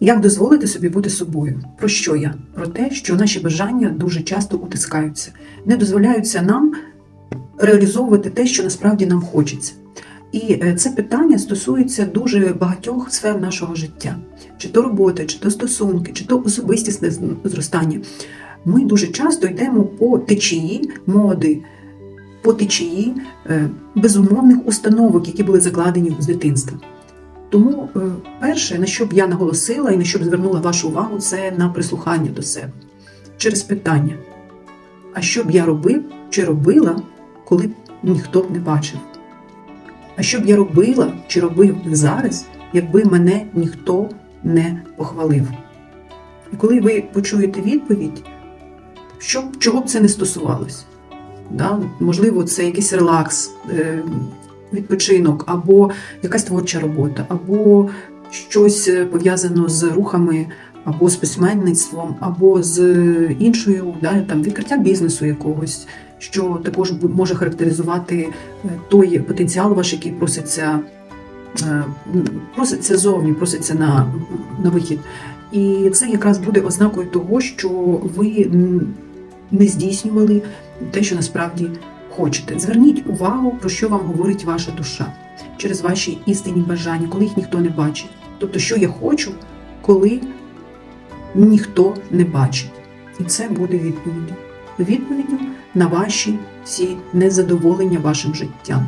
Як дозволити собі бути собою? Про що я? Про те, що наші бажання дуже часто утискаються, не дозволяються нам реалізовувати те, що насправді нам хочеться. І е, це питання стосується дуже багатьох сфер нашого життя: чи то роботи, чи то стосунки, чи то особистісне зростання. Ми дуже часто йдемо по течії моди, по течії е, безумовних установок, які були закладені з дитинства. Тому е, перше, на що б я наголосила і на що б звернула вашу увагу, це на прислухання до себе через питання: а що б я робив чи робила, коли б ніхто б не бачив? А що б я робила чи робив зараз, якби мене ніхто не похвалив? І коли ви почуєте відповідь, що, чого б це не стосувалось? Да? Можливо, це якийсь релакс, е, відпочинок, або якась творча робота, або щось е, пов'язано з рухами, або з письменництвом, або з іншою, да, там, відкриття бізнесу якогось, що також може характеризувати е, той потенціал ваш, який проситься, е, проситься зовні, проситься на, на вихід. І це якраз буде ознакою того, що ви не здійснювали те, що насправді хочете. Зверніть увагу, про що вам говорить ваша душа через ваші істинні бажання, коли їх ніхто не бачить. Тобто, що я хочу, коли ніхто не бачить. І це буде відповіддю. Відповіддю на ваші всі незадоволення вашим життям.